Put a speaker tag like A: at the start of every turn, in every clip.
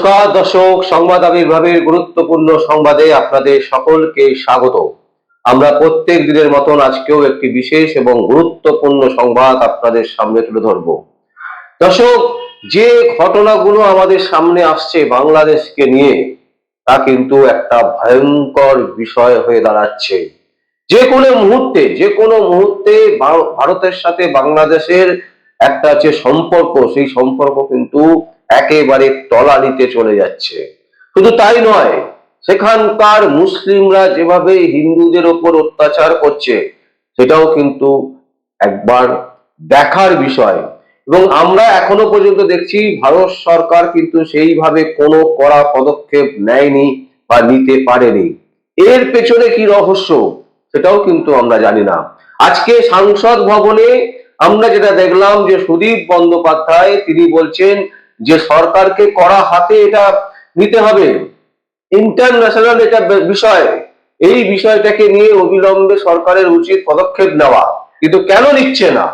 A: নমস্কার, দর্শক, সংবাদ আবির্ভাবের গুরুত্বপূর্ণ সংবাদে আপনাদের সকলকে স্বাগত। আমরা প্রত্যেক দিনের মতন আজকেও একটি বিশেষ এবং গুরুত্বপূর্ণ সংবাদ আপনাদের সামনে তুলে ধরব। দর্শক, যে ঘটনাগুলো আমাদের সামনে আসছে বাংলাদেশকে নিয়ে, তা কিন্তু একটা ভয়ঙ্কর বিষয় হয়ে দাঁড়াচ্ছে। যে কোনো মুহূর্তে, যে কোনো মুহূর্তে ভারতের সাথে বাংলাদেশের একটা যে সম্পর্ক, সেই সম্পর্ক কিন্তু একেবারে তলানিতে চলে যাচ্ছে। শুধু তাই নয়, সেখানকার মুসলিমরা যেভাবে হিন্দুদের ওপর অত্যাচার করছে, সেটাও কিন্তু একবার দেখার বিষয়। এবং আমরা এখনও পর্যন্ত দেখছি, ভারত সরকার কিন্তু সেইভাবে কোনো কড়া পদক্ষেপ নেয়নি বা নিতে পারেনি। এর পেছনে কি রহস্য, সেটাও কিন্তু আমরা জানি না। আজকে সাংসদ ভবনে আমরা যেটা দেখলাম যে সুদীপ বন্দ্যোপাধ্যায়, তিনি বলছেন যে সরকারকে কড়া হাতে এটা নিতে হবে। ইন্টারন্যাশনাল এটা বিষয়। এই বিষয়টাকে নিয়ে অবিলম্বে সরকারের উচিত পদক্ষেপ নেওয়া। কিন্তু কেন নিচ্ছে না?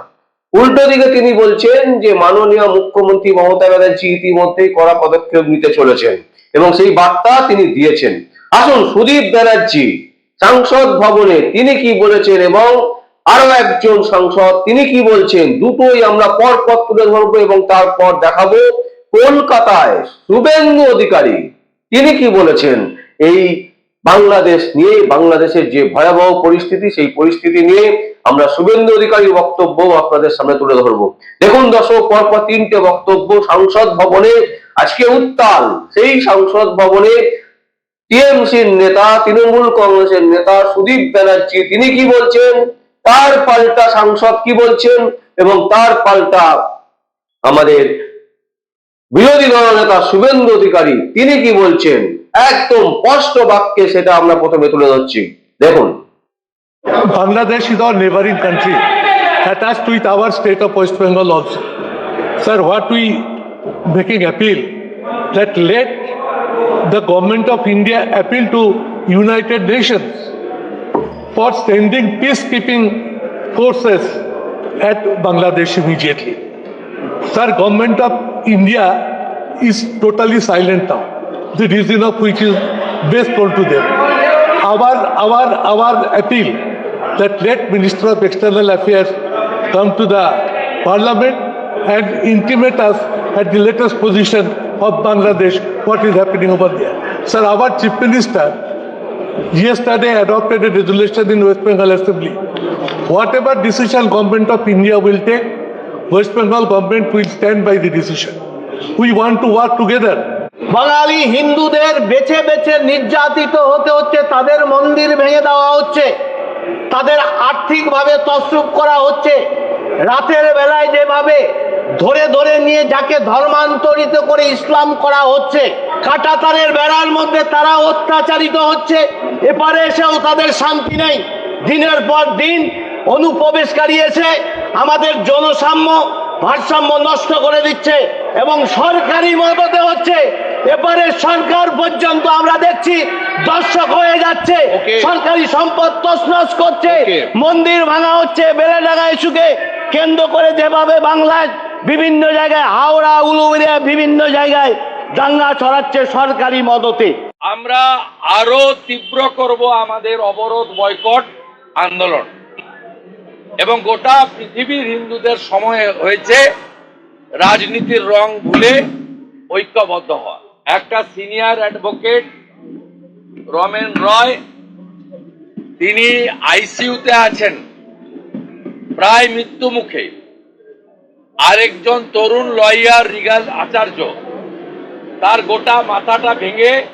A: উল্টো দিকে তিনি বলছেন যে, মাননীয় মুখ্যমন্ত্রী মমতা ব্যানার্জি ইতিমধ্যেই কড়া পদক্ষেপ নিতে চলেছেন এবং সেই বার্তা তিনি দিয়েছেন। আসুন, সুদীপ ব্যানার্জি, সাংসদ ভবনে তিনি কি বলেছেন এবং আরও একজন সাংসদ তিনি কি বলছেন? দুটোই আমরা পর পর তুলে ধরবো এবং তারপর দেখাবো। কলকাতায় শুভেন্দু অধিকারী। তিনি কি বলেছেন? এই বাংলাদেশ নিয়ে, বাংলাদেশের যে ভয়াবহ পরিস্থিতি, সেই পরিস্থিতি নিয়ে আমরা শুভেন্দু অধিকারীর বক্তব্য আপনাদের সামনে তুলে ধরবো। দেখুন দর্শক, পরপর তিনটে বক্তব্য সংসদ ভবনে আজকে উত্তাল। সেই সংসদ ভবনে টিএমসির নেতা, তৃণমূল কংগ্রেসের নেতা সুদীপ ব্যানার্জি, তিনি কি বলছেন? তার পাল্টা সাংসদ কি বলছেন? এবং তার পাল্টা আমাদের বিরোধী দলনেতা শুভেন্দু অধিকারী, তিনি কি বলছেন? একদম স্পষ্ট বাক্যে সেটা আমরা প্রথমে তুলে ধরছি। দেখুন।
B: Bangladesh is our neighbouring country attached with our state of West Bengal also sir what we making appeal that let the government of India appeal to United Nation for sending peace keeping forces at Bangladesh immediately Sir, government of India is totally silent now. The reason of which is best told to them. Our our our appeal that let Minister of External Affairs come to the Parliament and intimate us at the latest position of Bangladesh what is happening over there. Sir, our Chief Minister yesterday adopted a resolution in West Bengal Assembly. Whatever decision government of India will take, West Bengal government will stand by the decision. We want to work together.
C: Bengali হিন্দুদের বেছে বেছে নির্যাতিত হতে হচ্ছে, তাদের মন্দির ভেঙে দেওয়া হচ্ছে, তাদের আর্থিকভাবে তসরুপ করা হচ্ছে রাতের বেলায় যেভাবে ধরে ধরে নিয়ে যাকে ধর্মান্তরিত করে ইসলাম করা হচ্ছে, কাটাতারের বেড়ার মধ্যে তারা অত্যাচারিত হচ্ছে, এপারে এসেও তাদের শান্তি নেই দিনের পর দিন অনুপ্রবেশকারী এসে আমাদের জনসাম্য ভারসাম্য নষ্ট করে দিচ্ছে এবং সরকারি মদতে হচ্ছে। এবারে সরকার পর্যন্ত আমরা দেখছি দর্শক হয়ে যাচ্ছে সরকারি সম্পদ তছনছ করছে মন্দির ভাঙা হচ্ছে বেলেডাঙ্গা ইস্যুকে কেন্দ্র করে যেভাবে বাংলায় বিভিন্ন জায়গায় হাওড়া উলুবেড়িয়া বিভিন্ন জায়গায় দাঙ্গা ছড়াচ্ছে সরকারি মদতে।
D: আমরা আরও তীব্র করব আমাদের অবরোধ বয়কট আন্দোলন। এবং গোটা পৃথিবীর হিন্দুদের সময় হয়েছে রাজনীতির রং ভুলে ঐক্যবদ্ধ হওয়া। একটা সিনিয়র অ্যাডভোকেট রমেন রয়, তিনি আইসিইউতে আছেন। প্রায় মৃত্যু মুখে। আরেকজন তরুণ লয়ার রিগাল আচার্য। তার গোটা মাথাটা ভেঙে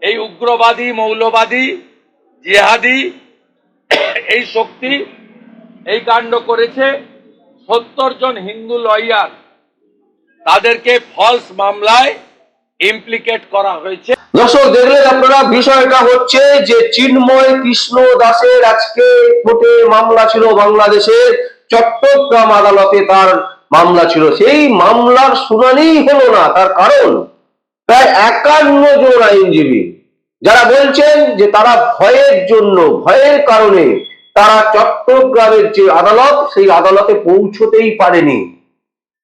D: এই উগ্রবাদী, মৌলবাদী, জিহাদি, এই শক্তি এই কাণ্ড করেছে সত্তর জন হিন্দু লয়ার তাদেরকে ফলস মামলায় ইমপ্লিকেট করা হয়েছে।
A: দর্শক, দেখলেন আপনারা, বিষয়টা হচ্ছে যে চিন্ময় কৃষ্ণ দাসের আজকে কোর্টে মামলা ছিল বাংলাদেশের চট্টগ্রাম আদালতে তার মামলা ছিল। সেই মামলার শুনানিই হলো না, তার কারণ প্রায় একান্ন জন আইনজীবী, যারা বলছেন যে তারা ভয়ের জন্য, ভয়ের কারণে তারা চট্টগ্রামের যে আদালত, সেই আদালতে পৌঁছতেই পারেনি।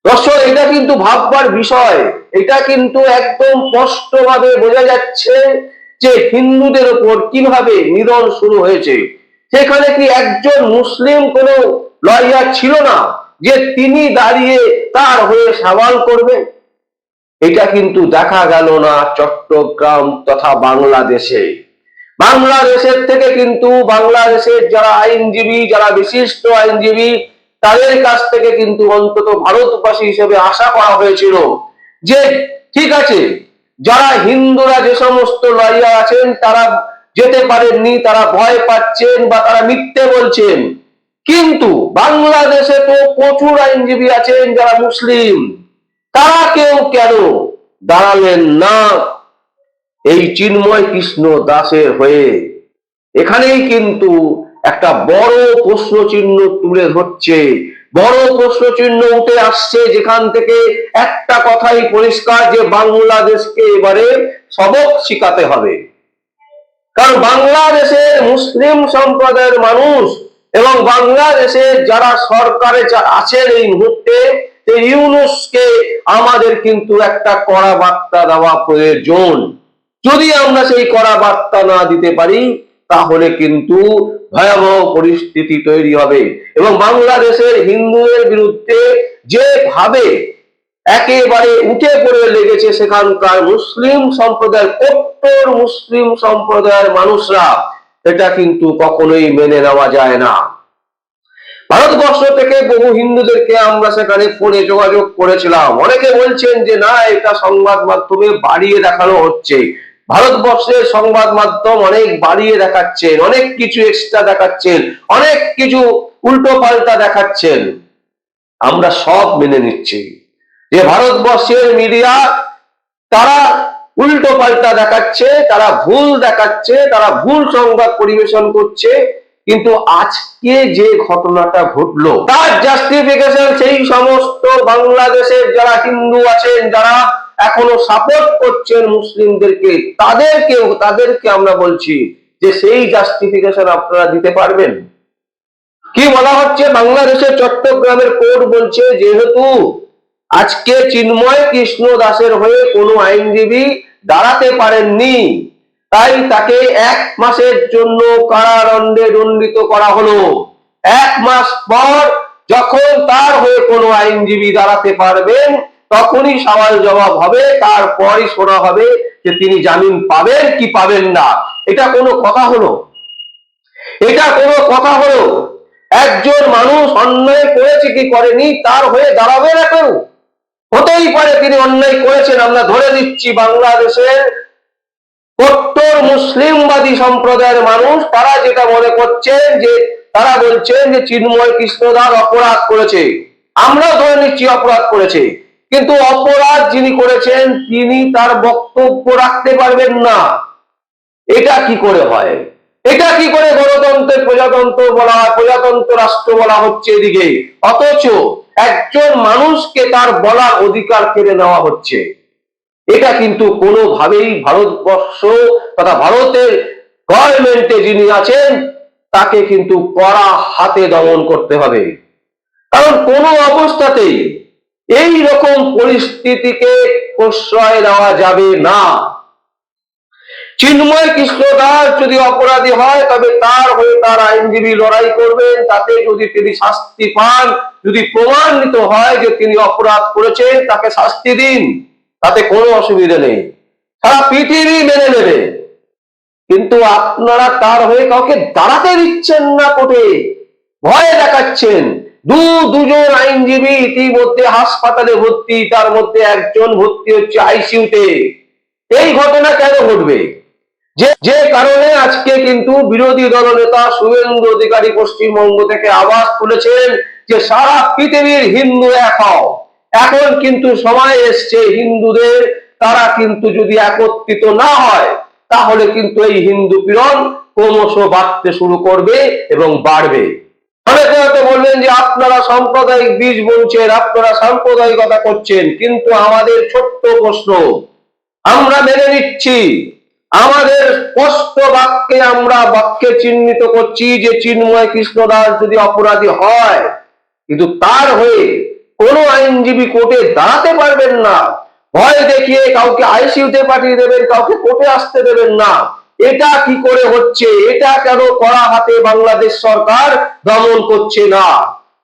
A: দর্শক, এটা কিন্তু ভাববার বিষয়। এটা কিন্তু একদম স্পষ্টভাবে বোঝা যাচ্ছে যে হিন্দুদের ওপর কীভাবে নিধন শুরু হয়েছে। সেখানে কি একজন মুসলিম কোনো লয়ার ছিল না যে তিনি দাঁড়িয়ে তার হয়ে সওয়াল করবে? এটা কিন্তু দেখা গেল না চট্টগ্রাম তথা বাংলাদেশে। বাংলাদেশের থেকে কিন্তু বাংলাদেশের যারা আইনজীবী, যারা বিশিষ্ট আইনজীবী, তাদের কাছ থেকে কিন্তু অন্তত ভারতবাসী হিসেবে আশা করা হয়েছিল যে, ঠিক আছে, যারা হিন্দুরা যে সমস্ত লয়ার আছেন, তারা যেতে পারেননি, তারা ভয় পাচ্ছেন বা তারা মিথ্যে বলছেন। কিন্তু বাংলাদেশে তো প্রচুর আইনজীবী আছেন যারা মুসলিম। তারা কেউ কেন দাঁড়ালেন না? এই চিন্ময় কৃষ্ণ দাসের হয়ে এখানেই কিন্তু একটা বড় প্রশ্ন চিহ্ন তুলে ধরছে। বড় প্রশ্ন চিহ্ন উঠে আসছে যেখান থেকে একটা কথাই পরিষ্কার যে বাংলাদেশকে এবারে সবক শিখাতে হবে। কারণ বাংলাদেশের মুসলিম সম্প্রদায়ের মানুষ এবং বাংলাদেশের যারা সরকারে আছেন এই মুহূর্তে ইউনুসকে আমাদের কিন্তু একটা কড়া বার্তা দেওয়া প্রয়োজন। যদি আমরা সেই কড়া বার্তা না দিতে পারি, তাহলে কিন্তু ভয়াবহ পরিস্থিতি তৈরি হবে। এবং বাংলাদেশের হিন্দুদের বিরুদ্ধে যেভাবে একেবারে উঠে পড়ে লেগেছে সেখানকার মুসলিম সম্প্রদায়ের, কট্টর মুসলিম সম্প্রদায়ের মানুষরা এটা কিন্তু কখনোই মেনে নেওয়া যায় না। ভারতবর্ষ থেকে বহু হিন্দুদেরকে আমরা সেখানে ফোনে যোগাযোগ করেছিলাম। অনেকে বলছেন যে, না, এটা সংবাদ মাধ্যমে বাড়িয়ে দেখানো হচ্ছে। ভারতবর্ষের সংবাদ মাধ্যম অনেক বাড়িয়ে দেখাচ্ছেন, অনেক কিছু এক্সট্রা দেখাচ্ছেন, অনেক কিছু উল্টো পাল্টা দেখাচ্ছেন। আমরা সব মেনে নিচ্ছি যে ভারতবর্ষের মিডিয়া তারা উল্টো পাল্টা দেখাচ্ছে, তারা ভুল দেখাচ্ছে, তারা ভুল সংবাদ পরিবেশন করছে কিন্তু আজকে যে ঘটনাটা ঘটলো, তার জাস্টিফিকেশন সেই সমস্ত বাংলাদেশের যারা হিন্দু আছেন, যারা এখনও সাপোর্ট করছেন মুসলিমদেরকে তাদেরকে তাদেরকে আমরা বলছি যে সেই জাস্টিফিকেশন আপনারা দিতে পারবেন। কি বলা হচ্ছে? বাংলাদেশের চট্টগ্রামের কোর্ট বলছে, যেহেতু আজকে চিন্ময় কৃষ্ণ দাসের হয়ে কোনো আইনজীবী দাঁড়াতে পারেননি তাই তাকে এক মাসের জন্য কারাদণ্ডে দণ্ডিত করা হলো। এক মাস পর যখন তার হয়ে কোনো আইনজীবী দাঁড়াতে পারবেন, তখনই সওয়াল জবাব হবে, তারপরই শোনা হবে যে তিনি জামিন পাবেন কি পাবেন না। এটা কোনো কথা হলো? এটা কোনো কথা হলো? একজন মানুষ অন্যায় করেছে কি করেনি, তার হয়ে দাঁড়াবে না কেউ? হতেই পারে তিনি অন্যায় করেছেন, আমরা ধরে নিচ্ছি বাংলাদেশের কট্টর মুসলিমবাদী সম্প্রদায়ের মানুষ, তারা যেটা মনে করছেন যে, তারা বলছেন যে চিন্ময় কৃষ্ণদাস অপরাধ করেছে। আমরা ধরে নিচ্ছি অপরাধ করেছে। কিন্তু অপরাধ যিনি করেছেন, তিনি তার বক্তব্য রাখতে পারবেন না। এটা কি করে হয়? এটা কি করে গণতন্ত্রের প্রজাতন্ত্র বলা হয়? প্রজাতন্ত্র রাষ্ট্র বলা হচ্ছে এদিকে। অথচ একজন মানুষকে তার বলার অধিকার কেড়ে নেওয়া হচ্ছে। এটা কিন্তু কোনোভাবেই ভারতবর্ষ তথা ভারতের গভর্নমেন্টে যিনি আছেন, তাকে কিন্তু কড়া হাতে দমন করতে হবে। কারণ কোনো অবস্থাতেই এই রকম পরিস্থিতিকে প্রশ্রয় দেওয়া যাবে না। চিন্ময় কৃষ্ণ দাস যদি অপরাধী হয়, তবে তার হয়ে তার আইনজীবী লড়াই করবেন। তাতে যদি তিনি শাস্তি পান, যদি প্রমাণিত হয় যে তিনি অপরাধ করেছেন, তাকে শাস্তি দিন। তাতে কোনো অসুবিধা নেই। সারা পৃথিবী মেনে নেবে। কিন্তু আপনারা তার হয়ে কাউকে দাঁড়াতে দিচ্ছেন না কোটে ভয় দেখাচ্ছেন। দু দুজন আইনজীবী ইতিমধ্যে হাসপাতালে ভর্তি, তার মধ্যে একজন ভর্তি হচ্ছে আইসিইউতে। এই ঘটনা কেন ঘটবে? যে যে কারণে আজকে কিন্তু বিরোধী দলনেতা শুভেন্দু অধিকারী পশ্চিমবঙ্গ থেকে আওয়াজ তুলেছেন যে সারা পৃথিবীর হিন্দু এক হও। এখন কিন্তু সময় এসছে, হিন্দুদের। তারা কিন্তু যদি একত্রিত না হয়, তাহলে কিন্তু এই হিন্দু পীড়ন ক্রমশ বাড়তে শুরু করবে এবং বাড়বে। অনেকে হয়তো বললেন যে, আপনারা সাম্প্রদায়িক বীজ বলছেন, আপনারা সাম্প্রদায়িকতা করছেন, কিন্তু আমাদের ছোট্ট প্রশ্ন, আমরা মেনে নিচ্ছি, আমাদের স্পষ্ট বাক্যে আমরা বাক্যে চিহ্নিত করছি যে, চিন্ময় কৃষ্ণদাস যদি অপরাধী হয়, কিন্তু তার হয়ে কোনো আইনজীবী কোর্টে দাঁড়াতে পারবেন না। ভয় দেখিয়ে কাউকে আইসিইউতে পাঠিয়ে দেবেন, কাউকে কোর্টে আসতে দেবেন না। এটা কি করে হচ্ছে? এটা কেন কড়া হাতে বাংলাদেশ সরকার দমন করছে না?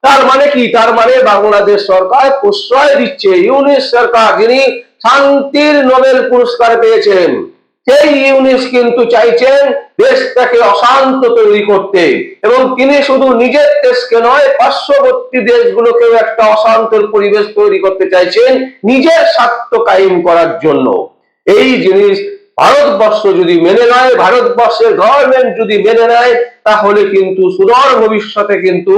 A: তার মানে কি? তার মানে বাংলাদেশ সরকার প্রশ্রয় দিচ্ছে। ইউনিস সরকার, যিনি শান্তির নোবেল পুরস্কার পেয়েছেন। সেই ইউনিস কিন্তু চাইছেন দেশটাকে অশান্ত তৈরি করতে। এবং তিনি শুধু নিজের দেশকে নয়, পার্শ্ববর্তী দেশগুলোকেও একটা অশান্তের পরিবেশ তৈরি করতে চাইছেন নিজের স্বার্থ কায়েম করার জন্য। এই জিনিস ভারতবর্ষ যদি মেনে নেয়, ভারতবর্ষের গভর্নমেন্ট যদি মেনে নেয়, তাহলে কিন্তু সুদূর ভবিষ্যতে কিন্তু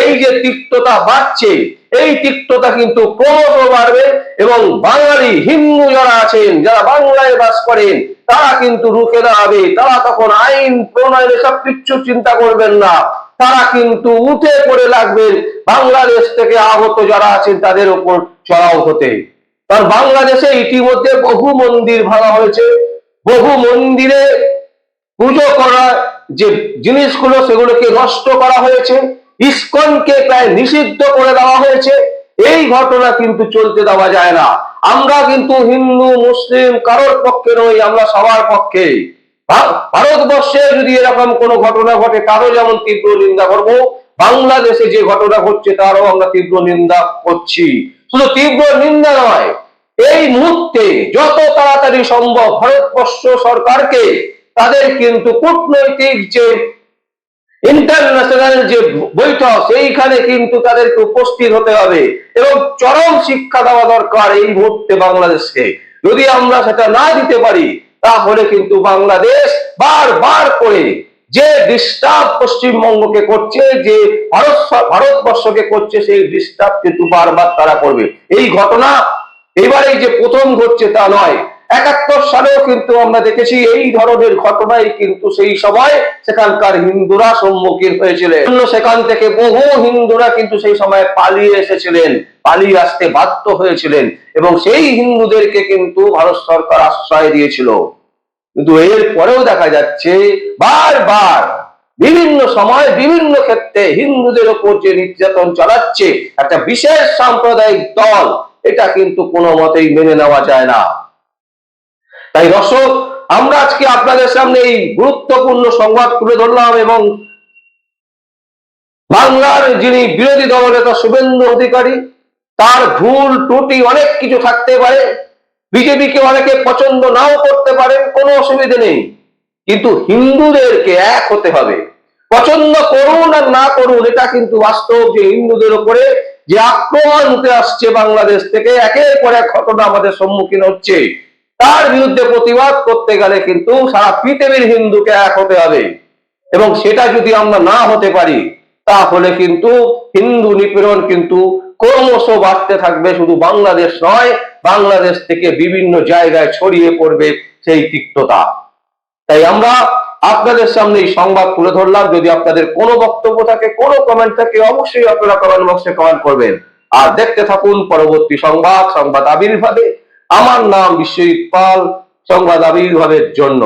A: এই যে তিক্ততা বাড়ছে, এই তিক্ততা কিন্তু ক্রমশ বাড়বে এবং বাঙালি হিন্দু যারা আছেন, যারা বাংলায় বাস করেন তারা কিন্তু রুখে দাঁড়াবে। তারা তখন আইন প্রণয়নে সব কিচ্ছু চিন্তা করবেন না। তারা কিন্তু উঠে পড়ে লাগবেন বাংলাদেশ থেকে আগত যারা আছেন, তাদের উপর চড়াও হতে। কারণ বাংলাদেশে ইতিমধ্যে বহু মন্দির ভাঙা হয়েছে। বহু মন্দিরে পুজো করা যে জিনিসগুলো, সেগুলোকে নষ্ট করা হয়েছে। ইস্কনকে প্রায় নিষিদ্ধ করে দেওয়া হয়েছে। এই ঘটনা কিন্তু চলতে দেওয়া যায় না। আমরা কিন্তু হিন্দু, মুসলিম, কারোর পক্ষে নই, আমরা সবার পক্ষে। ভারতবর্ষে যদি এরকম কোনো ঘটনা ঘটে তারও যেমন তীব্র নিন্দা করব, বাংলাদেশে যে ঘটনা ঘটছে, তারও আমরা তীব্র নিন্দা করছি। শুধু তীব্র নিন্দা নয়, এই মুহূর্তে যত তাড়াতাড়ি সম্ভব ভারতবর্ষ সরকারকে, তাদের কিন্তু কূটনৈতিক যে ইন্টারন্যাশনাল যে বৈঠক, সেইখানে কিন্তু তাদেরকে উপস্থিত হতে হবে এবং চরম শিক্ষা দেওয়া দরকার এই মুহূর্তে বাংলাদেশকে। যদি আমরা সেটা না দিতে পারি, তাহলে কিন্তু বাংলাদেশ বারবার করে যে ডিস্টার্ব পশ্চিমবঙ্গকে করছে, যে ভারত ভারতবর্ষকে করছে, সেই ডিস্টার্ব কিন্তু বারবার তারা করবে। এই ঘটনা এবারে যে প্রথম ঘটছে তা নয়। একাত্তর সালেও কিন্তু আমরা দেখেছি এই ধরনের ঘটনাই কিন্তু সেই সময় সেখানকার হিন্দুরা সম্মুখীন হয়েছিলেন। সেখান থেকে বহু হিন্দুরা কিন্তু সেই সময় পালিয়ে এসেছিলেন, পালিয়ে আসতে বাধ্য হয়েছিলেন এবং সেই হিন্দুদেরকে কিন্তু ভারত সরকার আশ্রয় দিয়েছিল। কিন্তু এর পরেও দেখা যাচ্ছে বারবার বিভিন্ন সময় বিভিন্ন ক্ষেত্রে হিন্দুদের ওপর যে নির্যাতন চালাচ্ছে, একটা বিশেষ সাম্প্রদায়িক দল, এটা কিন্তু কোনো মতেই মেনে নেওয়া যায় না। তাই দর্শক, আমরা আজকে আপনাদের সামনে এই গুরুত্বপূর্ণ সংবাদ তুলে ধরলাম এবং বাংলার যিনি বিরোধী দলনেতা শুভেন্দু অধিকারী, তার ভুল, ত্রুটি অনেক কিছু থাকতে পারে। বিজেপিকে অনেকে পছন্দ নাও করতে পারেন কোনো অসুবিধে নেই। কিন্তু হিন্দুদেরকে এক হতে হবে। পছন্দ করুন আর না করুন, এটা কিন্তু বাস্তব যে হিন্দুদের উপরে যে আক্রমণ উঠে আসছে বাংলাদেশ থেকে, একের পর এক ঘটনা আমাদের সম্মুখীন হচ্ছে। তার বিরুদ্ধে প্রতিবাদ করতে গেলে কিন্তু সারা পৃথিবীর হিন্দুকে এক হতে হবে। এবং সেটা যদি আমরা না হতে পারি, তাহলে কিন্তু হিন্দু নিপীড়ন কিন্তু ক্রমশ বাড়তে থাকবে। শুধু বাংলাদেশ নয়, বাংলাদেশ থেকে বিভিন্ন জায়গায় ছড়িয়ে পড়বে সেই তিক্ততা। তাই আমরা আপনাদের সামনে এই সংবাদ তুলে ধরলাম। যদি আপনাদের কোনো বক্তব্য থাকে, কোনো কমেন্ট থাকে, অবশ্যই আপনারা কমেন্ট বক্সে কমেন্ট করবেন। আর দেখতে থাকুন পরবর্তী সংবাদ সংবাদ আবির্ভাবে। আমার নাম বিশ্বজিৎ পাল সংবাদ আবির্ভাবের জন্য।